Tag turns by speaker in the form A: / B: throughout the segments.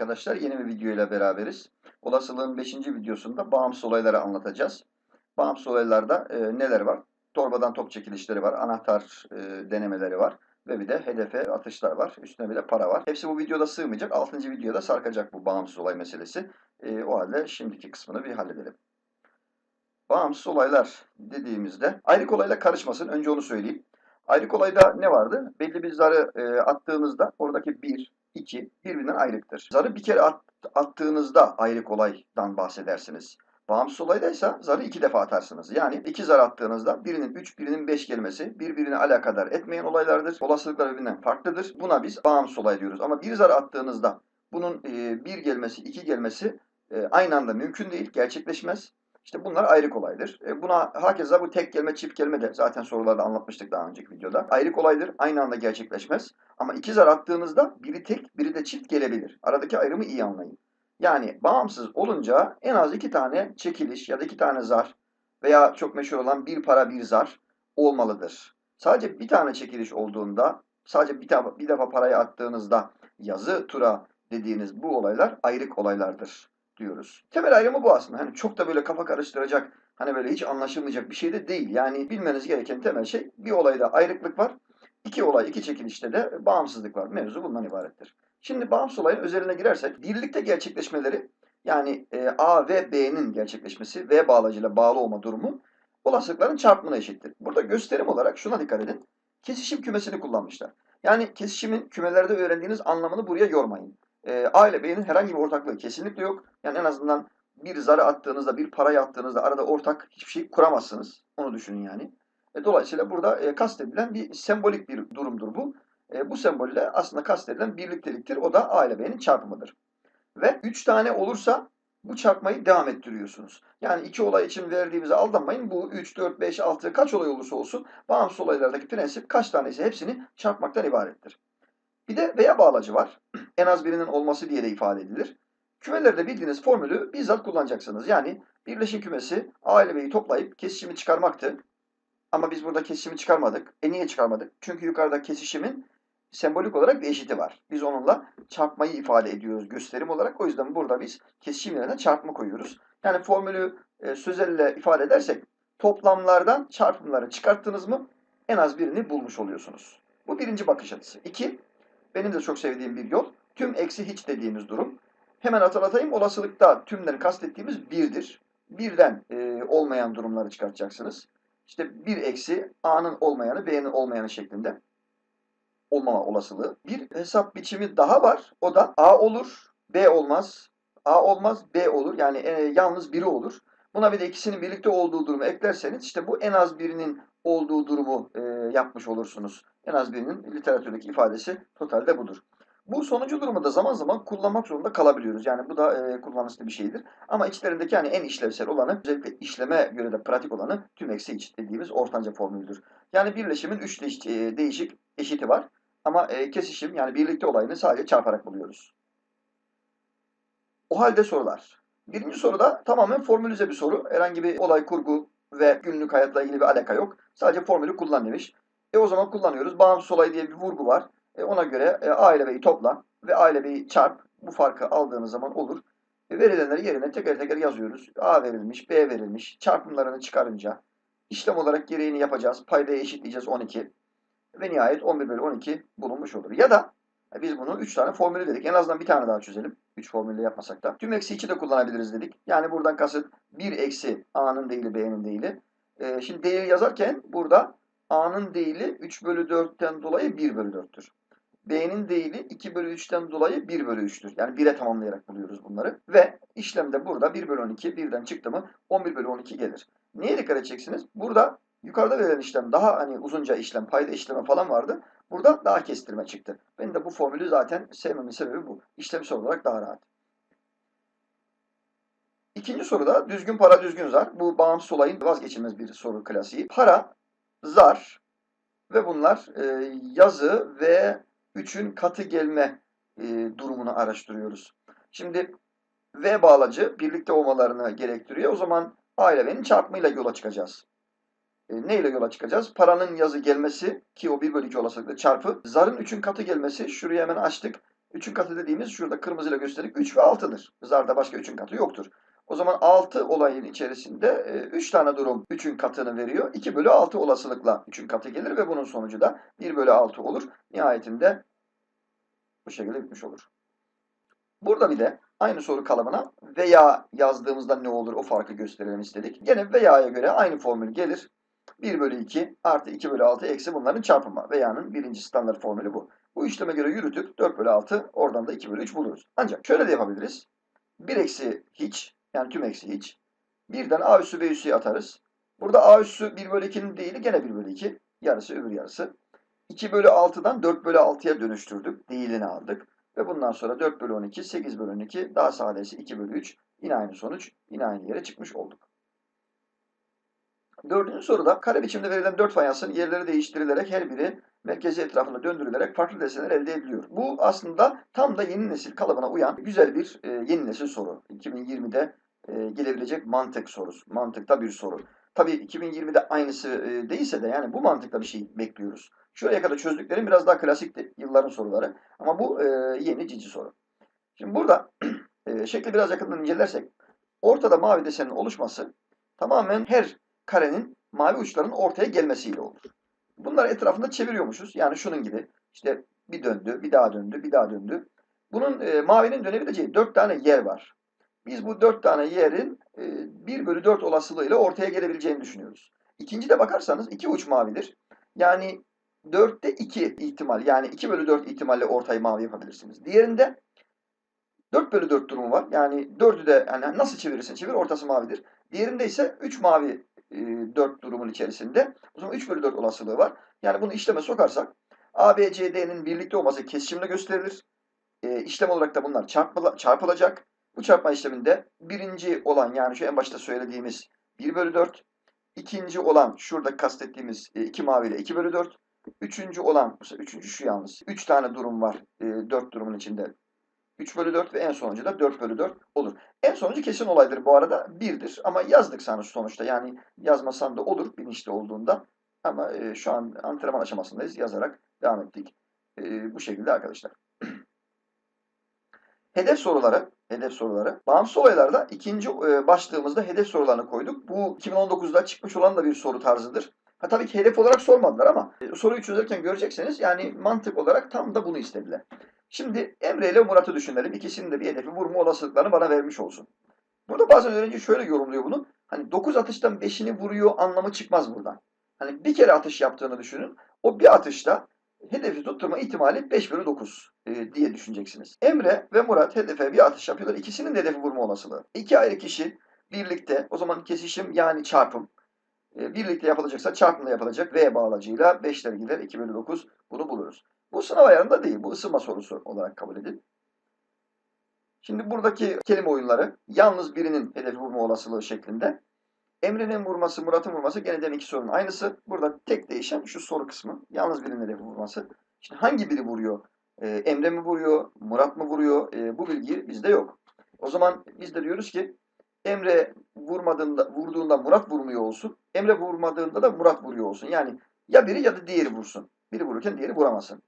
A: Arkadaşlar, yeni bir video ile beraberiz. Olasılığın 5. videosunda bağımsız olayları anlatacağız. Bağımsız olaylarda e, neler var? Torbadan top çekilişleri var, anahtar e, denemeleri var ve bir de hedefe atışlar var. Üstüne bir de para var. Hepsi bu videoda sığmayacak. 6. videoda sarkacak bu bağımsız olay meselesi. E, o halde şimdiki kısmını bir halledelim. Bağımsız olaylar dediğimizde ayrık olayla karışmasın. Önce onu söyleyeyim. Ayrık olayda ne vardı? Belli bir zarı e, attığınızda oradaki 1, 2 birbirinden ayrıktır. Zarı bir kere at, attığınızda ayrık olaydan bahsedersiniz. Bağımsız olaydaysa zarı iki defa atarsınız. Yani iki zar attığınızda birinin 3, birinin 5 gelmesi birbirine alakadar etmeyen olaylardır. Olasılıklar birbirinden farklıdır. Buna biz bağımsız olay diyoruz. Ama bir zar attığınızda bunun e, bir gelmesi, iki gelmesi aynı anda mümkün değil, gerçekleşmez. İşte bunlar ayrık olaydır. E, buna hakeza bu tek gelme, çift gelme de zaten sorularda anlatmıştık daha önceki videoda. Ayrık olaydır. Aynı anda gerçekleşmez. Ama iki zar attığınızda biri tek, biri de çift gelebilir. Aradaki ayrımı iyi anlayın. Yani bağımsız olunca en az iki tane çekiliş ya da iki tane zar veya çok meşhur olan bir para bir zar olmalıdır. Sadece bir tane çekiliş olduğunda, sadece bir, defa, bir defa parayı attığınızda yazı tura dediğiniz bu olaylar ayrık olaylardır diyoruz. Temel ayrımı bu aslında. Hani çok da böyle kafa karıştıracak, hani böyle hiç anlaşılmayacak bir şey de değil. Yani bilmeniz gereken temel şey bir olayda ayrıklık var. iki olay, iki çekilişte de bağımsızlık var. Mevzu bundan ibarettir. Şimdi bağımsız olayın özeline girersek birlikte gerçekleşmeleri yani e, A ve B'nin gerçekleşmesi V bağlacıyla bağlı olma durumu olasılıkların çarpımına eşittir. Burada gösterim olarak şuna dikkat edin. Kesişim kümesini kullanmışlar. Yani kesişimin kümelerde öğrendiğiniz anlamını buraya yormayın. E, A ile B'nin herhangi bir ortaklığı kesinlikle yok. Yani en azından bir zarı attığınızda, bir parayı attığınızda arada ortak hiçbir şey kuramazsınız. Onu düşünün yani. E, dolayısıyla burada e, kastedilen bir sembolik bir durumdur bu. E, bu sembolle aslında kastedilen birlikteliktir. O da A ile B'nin çarpımıdır. Ve 3 tane olursa bu çarpmayı devam ettiriyorsunuz. Yani iki olay için verdiğimize aldanmayın. Bu 3, 4, 5, 6 kaç olay olursa olsun bağımsız olaylardaki prensip kaç tanesi hepsini çarpmaktan ibarettir. Bir de veya bağlacı var. En az birinin olması diye de ifade edilir. Kümelerde bildiğiniz formülü bizzat kullanacaksınız. Yani birleşim kümesi A ile B'yi toplayıp kesişimi çıkarmaktı. Ama biz burada kesişimi çıkarmadık. E niye çıkarmadık? Çünkü yukarıda kesişimin sembolik olarak bir eşiti var. Biz onunla çarpmayı ifade ediyoruz gösterim olarak. O yüzden burada biz kesişim yerine çarpma koyuyoruz. Yani formülü e, sözelle ifade edersek toplamlardan çarpımları çıkarttınız mı en az birini bulmuş oluyorsunuz. Bu birinci bakış açısı. İki, benim de çok sevdiğim bir yol. Tüm eksi hiç dediğimiz durum. Hemen hatırlatayım. Olasılıkta tümden kastettiğimiz birdir. Birden e, olmayan durumları çıkartacaksınız. İşte bir eksi A'nın olmayanı B'nin olmayanı şeklinde olmama olasılığı. Bir hesap biçimi daha var. O da A olur, B olmaz. A olmaz, B olur. Yani e, yalnız biri olur. Buna bir de ikisinin birlikte olduğu durumu eklerseniz işte bu en az birinin olduğu durumu e, yapmış olursunuz. En az birinin literatürdeki ifadesi totalde budur. Bu sonuncu durumu da zaman zaman kullanmak zorunda kalabiliyoruz. Yani bu da e, kullanışlı bir şeydir. Ama içlerindeki hani en işlevsel olanı, özellikle işleme göre de pratik olanı tüm eksi iç dediğimiz ortanca formülüdür. Yani birleşimin üç değiş, e, değişik eşiti var. Ama e, kesişim yani birlikte olayını sadece çarparak buluyoruz. O halde sorular. Birinci soruda tamamen formülize bir soru. Herhangi bir olay kurgu ve günlük hayatla ilgili bir alaka yok. Sadece formülü kullan demiş. E o zaman kullanıyoruz. Bağımsız olay diye bir vurgu var. E ona göre e, A ile B'yi topla ve A ile B'yi çarp. Bu farkı aldığınız zaman olur. E, verilenleri yerine teker teker yazıyoruz. A verilmiş, B verilmiş. Çarpımlarını çıkarınca işlem olarak gereğini yapacağız. Paydayı eşitleyeceğiz 12. Ve nihayet 11 bölü 12 bulunmuş olur. Ya da e, biz bunu 3 tane formülü dedik. En azından bir tane daha çözelim. 3 formülle yapmasak da. Tüm eksi 2 de kullanabiliriz dedik. Yani buradan kasıt 1 eksi A'nın değili B'nin değili. Ee, şimdi değeri yazarken burada A'nın değili 3 bölü 4'ten dolayı 1 bölü 4'tür. B'nin değili 2 bölü 3'ten dolayı 1 bölü 3'tür. Yani 1'e tamamlayarak buluyoruz bunları. Ve işlemde burada 1 bölü 12 birden çıktı mı 11 bölü 12 gelir. Niye dikkat edeceksiniz? Burada yukarıda verilen işlem daha hani uzunca işlem, payda işleme falan vardı. Burada daha kestirme çıktı. Ben de bu formülü zaten sevmemin sebebi bu. İşlemsel olarak daha rahat. İkinci soruda düzgün para düzgün zar. Bu bağımsız olayın vazgeçilmez bir soru klasiği. Para, zar ve bunlar e, yazı ve 3'ün katı gelme e, durumunu araştırıyoruz. Şimdi V bağlacı birlikte olmalarını gerektiriyor. O zaman A ile V'nin çarpımıyla yola çıkacağız. E, ne ile yola çıkacağız? Paranın yazı gelmesi ki o 1 bölü 2 olasılıkla çarpı. Zarın 3'ün katı gelmesi. Şurayı hemen açtık. 3'ün katı dediğimiz şurada kırmızıyla gösterdik 3 ve 6'dır. Zarda başka 3'ün katı yoktur. O zaman 6 olayın içerisinde 3 tane durum 3'ün katını veriyor. 2 bölü 6 olasılıkla 3'ün katı gelir ve bunun sonucu da 1 bölü 6 olur. Nihayetinde bu şekilde bitmiş olur. Burada bir de aynı soru kalıbına veya yazdığımızda ne olur o farkı gösterelim istedik. Gene veya'ya göre aynı formül gelir. 1 bölü 2 artı 2 bölü 6 eksi bunların çarpımı. Veya'nın birinci standart formülü bu. Bu işleme göre yürütüp 4 bölü 6 oradan da 2 bölü 3 buluruz. Ancak şöyle de yapabiliriz. 1 eksi hiç yani tüm eksi hiç. Birden a üssü b üssü'yü atarız. Burada a üssü 1 bölü 2'nin değili gene 1 bölü 2. Yarısı öbür yarısı. 2 bölü 6'dan 4 bölü 6'ya dönüştürdük. Değilini aldık. Ve bundan sonra 4 bölü 12, 8 bölü 12, daha sadesi 2 bölü 3. Yine aynı sonuç, yine aynı yere çıkmış olduk. Dördüncü soruda kare biçimde verilen 4 fayansın yerleri değiştirilerek her biri merkezi etrafında döndürülerek farklı desenler elde ediliyor. Bu aslında tam da yeni nesil kalıbına uyan güzel bir e, yeni nesil soru. 2020'de e, gelebilecek mantık sorusu. Mantıkta bir soru. Tabii 2020'de aynısı e, değilse de yani bu mantıkta bir şey bekliyoruz. Şuraya kadar çözdüklerim biraz daha klasikti yılların soruları. Ama bu e, yeni cici soru. Şimdi burada e, şekli biraz yakından incelersek ortada mavi desenin oluşması tamamen her karenin mavi uçlarının ortaya gelmesiyle olur. Bunları etrafında çeviriyormuşuz. Yani şunun gibi. İşte bir döndü, bir daha döndü, bir daha döndü. Bunun e, mavinin dönebileceği dört tane yer var. Biz bu dört tane yerin e, 1 bölü 4 olasılığıyla ortaya gelebileceğini düşünüyoruz. İkinci de bakarsanız iki uç mavidir. Yani 4'te 2 ihtimal yani 2 bölü 4 ihtimalle ortayı mavi yapabilirsiniz. Diğerinde 4 bölü 4 durumu var. Yani 4'ü de yani nasıl çevirirsen çevir ortası mavidir. Diğerinde ise 3 mavi e, 4 durumun içerisinde. O zaman 3 bölü 4 olasılığı var. Yani bunu işleme sokarsak A, B, C, D'nin birlikte olması kesişimle gösterilir. E, işlem olarak da bunlar çarpıla, çarpılacak. Bu çarpma işleminde birinci olan yani şu en başta söylediğimiz 1 bölü 4. ikinci olan şurada kastettiğimiz 2 mavi ile 2 bölü 4. Üçüncü olan, üçüncü şu yalnız. 3 tane durum var 4 durumun içinde. 3 bölü 4 ve en sonuncu da 4 bölü 4 olur. En sonuncu kesin olaydır bu arada 1'dir ama yazdık sana sonuçta yani yazmasan da olur bilinçli olduğunda. Ama e, şu an antrenman aşamasındayız yazarak devam ettik. E, bu şekilde arkadaşlar. hedef soruları, hedef soruları. Bağımsız olaylarda ikinci e, başlığımızda hedef sorularını koyduk. Bu 2019'da çıkmış olan da bir soru tarzıdır. Ha tabii ki hedef olarak sormadılar ama e, soruyu çözerken göreceksiniz yani mantık olarak tam da bunu istediler. Şimdi Emre ile Murat'ı düşünelim. İkisinin de bir hedefi vurma olasılıklarını bana vermiş olsun. Burada bazen öğrenci şöyle yorumluyor bunu. Hani 9 atıştan 5'ini vuruyor anlamı çıkmaz buradan. Hani bir kere atış yaptığını düşünün. O bir atışta hedefi tutturma ihtimali 5 bölü 9 e, diye düşüneceksiniz. Emre ve Murat hedefe bir atış yapıyorlar. İkisinin de hedefi vurma olasılığı. İki ayrı kişi birlikte o zaman kesişim yani çarpım. E, birlikte yapılacaksa çarpımla yapılacak. V bağlacıyla 5'ler gider 2 bölü 9 bunu buluruz. Bu sınav ayarında değil. Bu ısınma sorusu olarak kabul edin. Şimdi buradaki kelime oyunları yalnız birinin hedefi vurma olasılığı şeklinde. Emre'nin vurması, Murat'ın vurması gene deminki sorunun aynısı. Burada tek değişen şu soru kısmı. Yalnız birinin hedefi vurması. Şimdi hangi biri vuruyor? Ee, Emre mi vuruyor? Murat mı vuruyor? Ee, bu bilgi bizde yok. O zaman biz de diyoruz ki Emre vurmadığında, vurduğunda Murat vurmuyor olsun. Emre vurmadığında da Murat vuruyor olsun. Yani ya biri ya da diğeri vursun. Biri vururken diğeri vuramasın.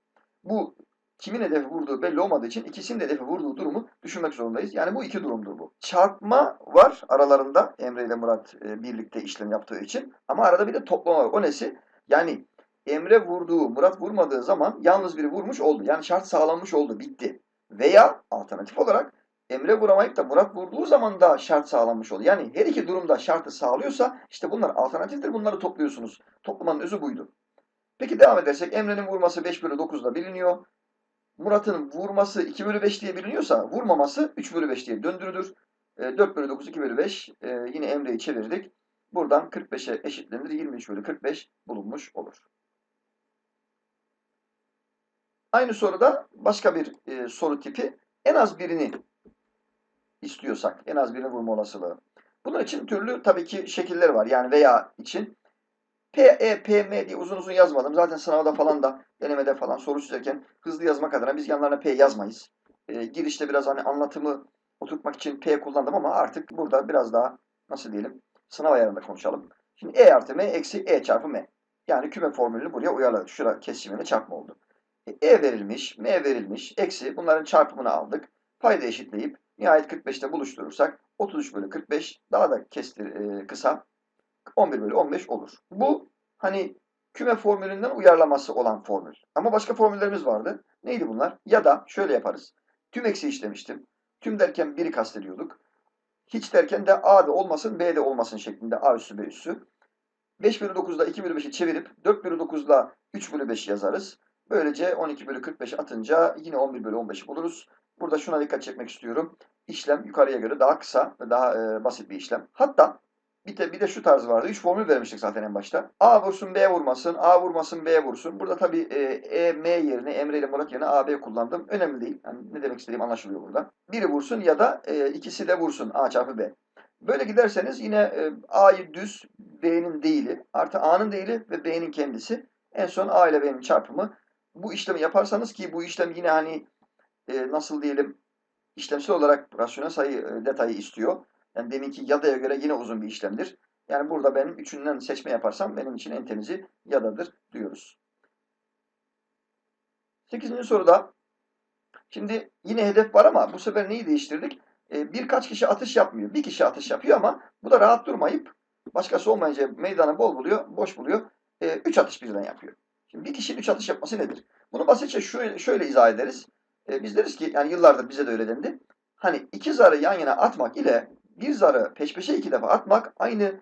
A: Bu kimin hedefi vurduğu belli olmadığı için ikisinin de hedefi vurduğu durumu düşünmek zorundayız. Yani bu iki durumdur bu. Çarpma var aralarında Emre ile Murat e, birlikte işlem yaptığı için. Ama arada bir de toplama var. O nesi? Yani Emre vurduğu, Murat vurmadığı zaman yalnız biri vurmuş oldu. Yani şart sağlanmış oldu, bitti. Veya alternatif olarak Emre vuramayıp da Murat vurduğu zaman da şart sağlanmış oldu. Yani her iki durumda şartı sağlıyorsa işte bunlar alternatiftir. Bunları topluyorsunuz. Toplamanın özü buydu. Peki devam edersek Emre'nin vurması 5 bölü 9'da biliniyor. Murat'ın vurması 2 bölü 5 diye biliniyorsa vurmaması 3 bölü 5 diye döndürülür. E, 4 bölü 9 2 bölü 5 e, yine Emre'yi çevirdik. Buradan 45'e eşitlenir. 23 bölü 45 bulunmuş olur. Aynı soruda başka bir e, soru tipi en az birini istiyorsak en az birini vurma olasılığı. Bunun için türlü tabii ki şekiller var. Yani veya için P, E, P, M diye uzun uzun yazmadım. Zaten sınavda falan da denemede falan soru çözerken hızlı yazmak adına biz yanlarına P yazmayız. E, girişte biraz hani anlatımı oturtmak için P kullandım ama artık burada biraz daha nasıl diyelim sınav ayarında konuşalım. Şimdi E artı M eksi E çarpı M. Yani küme formülünü buraya uyarladık. Şura kesişimine çarpma oldu. E, E verilmiş, M verilmiş, eksi bunların çarpımını aldık. Payda eşitleyip nihayet 45'te buluşturursak 33 bölü 45 daha da kestir, e, kısa 11 bölü 15 olur. Bu hani küme formülünden uyarlaması olan formül. Ama başka formüllerimiz vardı. Neydi bunlar? Ya da şöyle yaparız. Tüm eksi işlemiştim. Tüm derken 1'i kastediyorduk. Hiç derken de A'da olmasın B'de olmasın şeklinde A üssü B üssü. 5 bölü 9'da 2 bölü 5'i çevirip 4 bölü 9'da 3 bölü 5 yazarız. Böylece 12 bölü 45 atınca yine 11 bölü 15'i buluruz. Burada şuna dikkat çekmek istiyorum. İşlem yukarıya göre daha kısa ve daha e, basit bir işlem. Hatta bir de, bir de şu tarz vardı. 3 formül vermiştik zaten en başta. A vursun B vurmasın, A vurmasın B vursun. Burada tabii e, E, M yerine, Emre ile Murat yerine A, B kullandım. Önemli değil. Yani ne demek istediğim anlaşılıyor burada. Biri vursun ya da e, ikisi de vursun. A çarpı B. Böyle giderseniz yine e, A'yı düz, B'nin değili, artı A'nın değili ve B'nin kendisi. En son A ile B'nin çarpımı. Bu işlemi yaparsanız ki bu işlem yine hani e, nasıl diyelim işlemsel olarak rasyonel sayı e, detayı istiyor. Yani deminki yadaya göre yine uzun bir işlemdir. Yani burada benim üçünden seçme yaparsam benim için en temizi yadadır diyoruz. Sekizinci soruda şimdi yine hedef var ama bu sefer neyi değiştirdik? Ee, birkaç kişi atış yapmıyor. Bir kişi atış yapıyor ama bu da rahat durmayıp başkası olmayınca meydanı bol buluyor, boş buluyor. Ee, üç atış birden yapıyor. Şimdi bir kişinin üç atış yapması nedir? Bunu basitçe şöyle, şöyle izah ederiz. Ee, biz deriz ki yani yıllardır bize de öyle dendi. Hani iki zarı yan yana atmak ile bir zarı peş peşe iki defa atmak aynı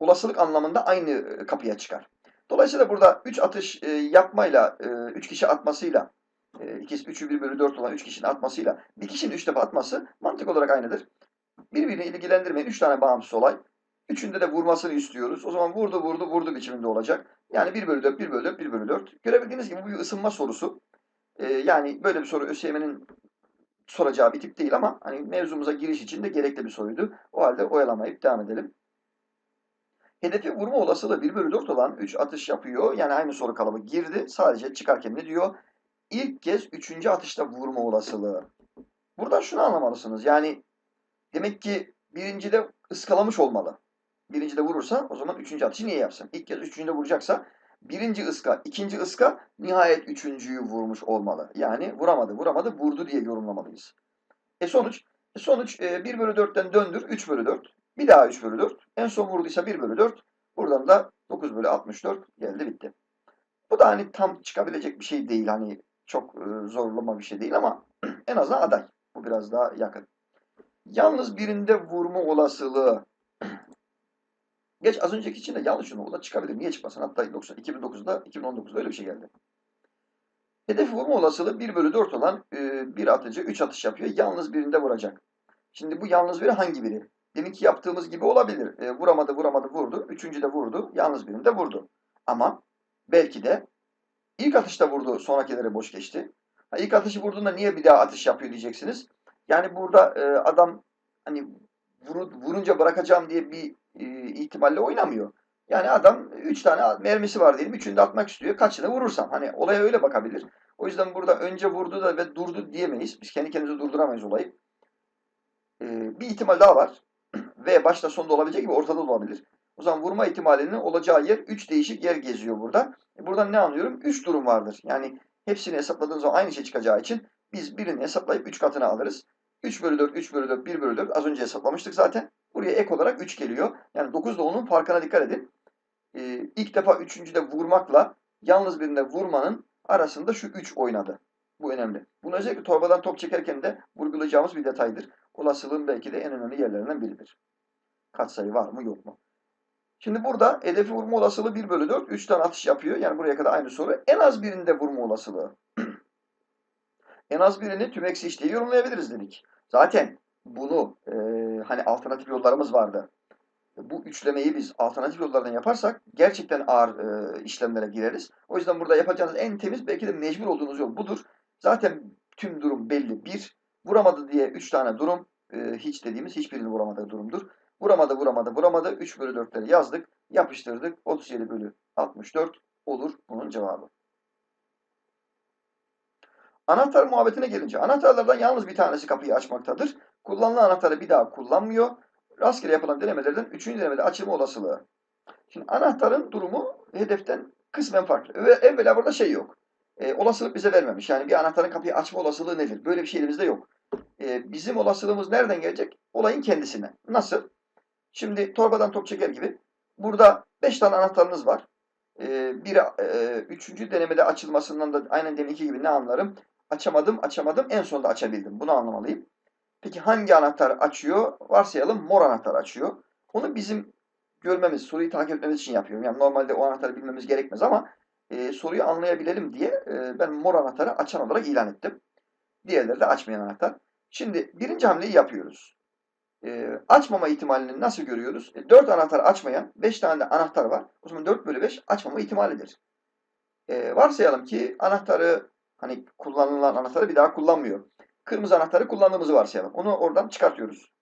A: olasılık anlamında aynı e, kapıya çıkar. Dolayısıyla burada 3 atış e, yapmayla, 3 kişi atmasıyla, e, ikisi 3'ü 1 bölü 4 olan 3 kişinin atmasıyla bir kişinin 3 defa atması mantık olarak aynıdır. Birbirini ilgilendirmeyen 3 tane bağımsız olay. Üçünde de vurmasını istiyoruz. O zaman vurdu vurdu vurdu biçiminde olacak. Yani 1 bölü 4, 1 bölü 4, 1 bölü 4. Görebildiğiniz gibi bu bir ısınma sorusu. Yani böyle bir soru ÖSYM'nin soracağı bir tip değil ama hani mevzumuza giriş için de gerekli bir soruydu. O halde oyalamayıp devam edelim. Hedefi vurma olasılığı 1 bölü 4 olan 3 atış yapıyor. Yani aynı soru kalıbı girdi. Sadece çıkarken ne diyor? İlk kez 3. atışta vurma olasılığı. Buradan şunu anlamalısınız. Yani demek ki birincide ıskalamış olmalı. Birincide vurursa o zaman üçüncü atışı niye yapsın? İlk kez üçüncüde vuracaksa birinci ıska, ikinci ıska nihayet üçüncüyü vurmuş olmalı. Yani vuramadı, vuramadı, vurdu diye yorumlamalıyız. E sonuç? E sonuç e, 1 bölü 4'ten döndür 3 bölü 4. Bir daha 3 bölü 4. En son vurduysa 1 bölü 4. Buradan da 9 bölü 64 geldi bitti. Bu da hani tam çıkabilecek bir şey değil. Hani çok e, zorlama bir şey değil ama en azından aday. Bu biraz daha yakın. Yalnız birinde vurma olasılığı Geç az önceki için de yanlış. O da çıkabilir. Niye çıkmasın? Hatta 90, 2009'da 2019'da öyle bir şey geldi. Hedef vurma olasılığı 1 bölü 4 olan e, bir atıcı 3 atış yapıyor. Yalnız birinde vuracak. Şimdi bu yalnız biri hangi biri? Deminki yaptığımız gibi olabilir. E, vuramadı, vuramadı, vurdu. Üçüncü de vurdu. Yalnız birinde vurdu. Ama belki de ilk atışta vurdu, sonrakileri boş geçti. Ha, ilk atışı vurduğunda niye bir daha atış yapıyor diyeceksiniz. Yani burada e, adam hani vur, vurunca bırakacağım diye bir e, ihtimalle oynamıyor. Yani adam 3 tane mermisi var diyelim. Üçünü de atmak istiyor. Kaçını vurursam. Hani olaya öyle bakabilir. O yüzden burada önce vurdu da ve durdu diyemeyiz. Biz kendi kendimize durduramayız olayı. Ee, bir ihtimal daha var. ve başta sonda olabilecek gibi ortada da olabilir. O zaman vurma ihtimalinin olacağı yer 3 değişik yer geziyor burada. E buradan ne anlıyorum? 3 durum vardır. Yani hepsini hesapladığınız zaman aynı şey çıkacağı için biz birini hesaplayıp 3 katını alırız. 3 bölü 4, 3 bölü 4, 1 bölü 4 az önce hesaplamıştık zaten. Buraya ek olarak 3 geliyor. Yani 9 ile 10'un farkına dikkat edin. Ee, ilk defa üçüncüde vurmakla yalnız birinde vurmanın arasında şu 3 oynadı. Bu önemli. Bunu özellikle torbadan top çekerken de vurgulayacağımız bir detaydır. Olasılığın belki de en önemli yerlerinden biridir. Katsayı var mı yok mu? Şimdi burada hedefi vurma olasılığı 1 bölü 4. 3 tane atış yapıyor. Yani buraya kadar aynı soru. En az birinde vurma olasılığı. en az birini tüm eksi iş diye yorumlayabiliriz dedik. Zaten bunu e, hani alternatif yollarımız vardı. Bu üçlemeyi biz alternatif yollardan yaparsak gerçekten ağır e, işlemlere gireriz. O yüzden burada yapacağınız en temiz belki de mecbur olduğunuz yol budur. Zaten tüm durum belli. Bir, vuramadı diye üç tane durum e, hiç dediğimiz hiçbirini vuramadığı durumdur. Vuramadı, vuramadı, vuramadı. 3 bölü 4'leri yazdık. Yapıştırdık. 37 bölü 64 olur bunun cevabı. Anahtar muhabbetine gelince anahtarlardan yalnız bir tanesi kapıyı açmaktadır. Kullanılan anahtarı bir daha kullanmıyor. Rastgele yapılan denemelerden 3. denemede açılma olasılığı. Şimdi anahtarın durumu hedeften kısmen farklı. Evvela burada şey yok. E, olasılık bize vermemiş. Yani bir anahtarın kapıyı açma olasılığı nedir? Böyle bir şey elimizde yok. E, bizim olasılığımız nereden gelecek? Olayın kendisine. Nasıl? Şimdi torbadan top çeker gibi. Burada 5 tane anahtarınız var. E, bir, e, üçüncü denemede açılmasından da aynen deminki gibi ne anlarım? Açamadım, açamadım. En sonunda açabildim. Bunu anlamalıyım. Peki hangi anahtar açıyor? Varsayalım mor anahtar açıyor. Onu bizim görmemiz, soruyu takip etmemiz için yapıyorum. Yani normalde o anahtarı bilmemiz gerekmez ama e, soruyu anlayabilelim diye e, ben mor anahtarı açan olarak ilan ettim. Diğerleri de açmayan anahtar. Şimdi birinci hamleyi yapıyoruz. E, açmama ihtimalini nasıl görüyoruz? E, 4 anahtar açmayan 5 tane de anahtar var. O zaman 4 bölü 5 açmama ihtimalidir. E, varsayalım ki anahtarı hani kullanılan anahtarı bir daha kullanmıyor. Kırmızı anahtarı kullandığımızı varsayalım. Onu oradan çıkartıyoruz.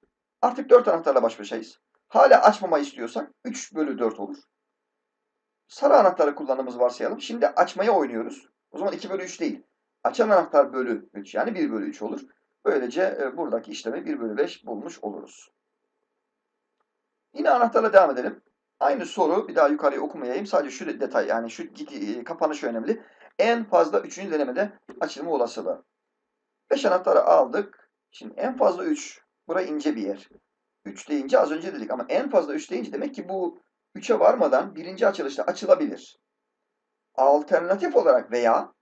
A: Artık 4 anahtarla baş başayız. Hala açmama istiyorsak 3 bölü 4 olur. Sarı anahtarı kullandığımız varsayalım. Şimdi açmaya oynuyoruz. O zaman 2 bölü 3 değil. Açan anahtar bölü 3 yani 1 bölü 3 olur. Böylece e, buradaki işlemi 1 bölü 5 bulmuş oluruz. Yine anahtarla devam edelim. Aynı soru bir daha yukarıya okumayayım. Sadece şu detay yani şu e, kapanışı önemli. En fazla 3. denemede açılma olasılığı. 5 anahtarı aldık. Şimdi en fazla 3. Bura ince bir yer. 3 deyince az önce dedik ama en fazla 3 deyince demek ki bu 3'e varmadan birinci açılışta açılabilir. Alternatif olarak veya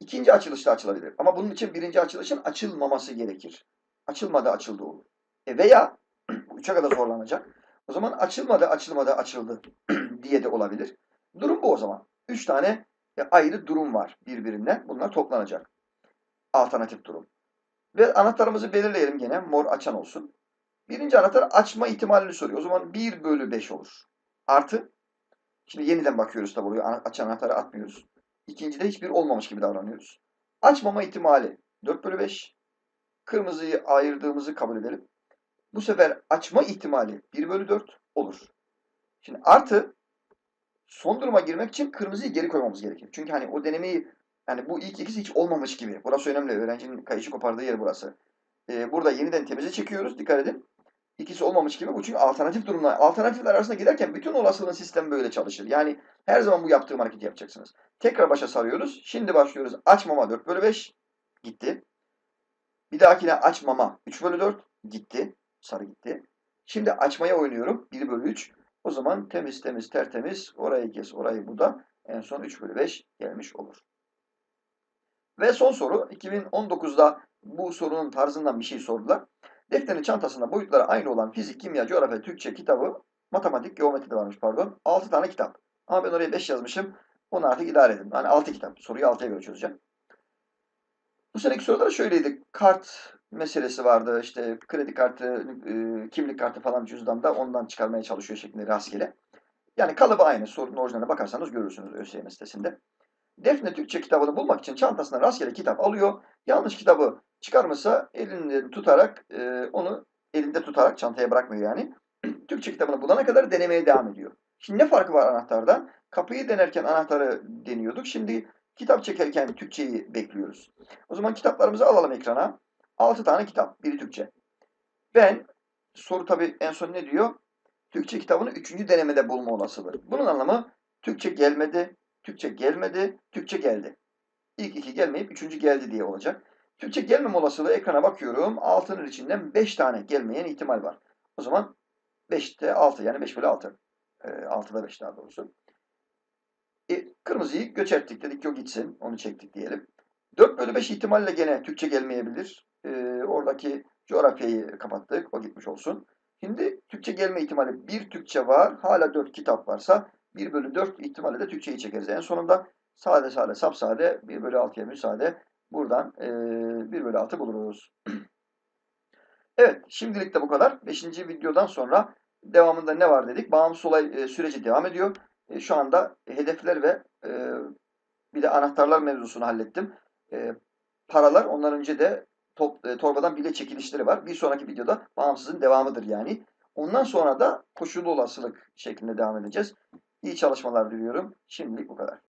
A: ikinci açılışta açılabilir. Ama bunun için birinci açılışın açılmaması gerekir. Açılmadı açıldı olur. E veya 3'e kadar zorlanacak. O zaman açılmadı açılmadı açıldı diye de olabilir. Durum bu o zaman. 3 tane ayrı durum var birbirinden. Bunlar toplanacak. Alternatif durum. Ve anahtarımızı belirleyelim gene. Mor açan olsun. Birinci anahtar açma ihtimalini soruyor. O zaman 1 bölü 5 olur. Artı. Şimdi yeniden bakıyoruz tabi oluyor. Açan anahtarı atmıyoruz. İkincide hiçbir olmamış gibi davranıyoruz. Açmama ihtimali 4 bölü 5. Kırmızıyı ayırdığımızı kabul edelim. Bu sefer açma ihtimali 1 bölü 4 olur. Şimdi artı son duruma girmek için kırmızıyı geri koymamız gerekir. Çünkü hani o denemeyi yani bu ilk ikisi hiç olmamış gibi. Burası önemli. Öğrencinin kayışı kopardığı yer burası. Ee, burada yeniden temize çekiyoruz. Dikkat edin. İkisi olmamış gibi. Bu çünkü alternatif durumlar. Alternatifler arasında giderken bütün olasılığın sistemi böyle çalışır. Yani her zaman bu yaptığım hareketi yapacaksınız. Tekrar başa sarıyoruz. Şimdi başlıyoruz. Açmama 4 bölü 5 gitti. Bir dahakine açmama 3 bölü 4 gitti. Sarı gitti. Şimdi açmaya oynuyorum. 1 bölü 3. O zaman temiz temiz tertemiz. Orayı kes orayı bu da. En son 3 bölü 5 gelmiş olur. Ve son soru 2019'da bu sorunun tarzından bir şey sordular. Defterin çantasında boyutları aynı olan fizik, kimya, coğrafya, Türkçe kitabı, matematik, geometri de varmış pardon. 6 tane kitap. Ama ben oraya 5 yazmışım. Onu artık idare edin. Yani 6 kitap. Soruyu 6'ya göre çözeceğim. Bu seneki soruda şöyleydi. Kart meselesi vardı. İşte kredi kartı, e, kimlik kartı falan cüzdanda ondan çıkarmaya çalışıyor şeklinde rastgele. Yani kalıbı aynı. Sorunun orijinaline bakarsanız görürsünüz ÖSYM sitesinde. Defne Türkçe kitabını bulmak için çantasına rastgele kitap alıyor. Yanlış kitabı çıkarmışsa elinde tutarak e, onu elinde tutarak çantaya bırakmıyor yani. Türkçe kitabını bulana kadar denemeye devam ediyor. Şimdi ne farkı var anahtardan? Kapıyı denerken anahtarı deniyorduk. Şimdi kitap çekerken Türkçeyi bekliyoruz. O zaman kitaplarımızı alalım ekrana. 6 tane kitap. Biri Türkçe. Ben soru tabii en son ne diyor? Türkçe kitabını 3. denemede bulma olasılığı. Bunun anlamı Türkçe gelmedi, Türkçe gelmedi, Türkçe geldi. İlk iki gelmeyip üçüncü geldi diye olacak. Türkçe gelmeme olasılığı ekrana bakıyorum. Altının içinden 5 tane gelmeyen ihtimal var. O zaman 5'te 6 yani 5 bölü 6. E, 6'da 5 daha doğrusu. E, kırmızıyı göçerttik dedik ki o gitsin. Onu çektik diyelim. 4 bölü 5 ihtimalle gene Türkçe gelmeyebilir. E, oradaki coğrafyayı kapattık. O gitmiş olsun. Şimdi Türkçe gelme ihtimali bir Türkçe var. Hala 4 kitap varsa 1 bölü 4 ihtimalle de Türkçeyi çekeriz. En sonunda sade sade sapsade 1 bölü 6'ya müsaade. Buradan e, 1 bölü 6 buluruz. evet şimdilik de bu kadar. 5. videodan sonra devamında ne var dedik. Bağımsız olay e, süreci devam ediyor. E, şu anda hedefler ve e, bir de anahtarlar mevzusunu hallettim. E, paralar ondan önce de top, e, torbadan bile çekilişleri var. Bir sonraki videoda bağımsızın devamıdır yani. Ondan sonra da koşullu olasılık şeklinde devam edeceğiz. İyi çalışmalar diliyorum. Şimdilik bu kadar.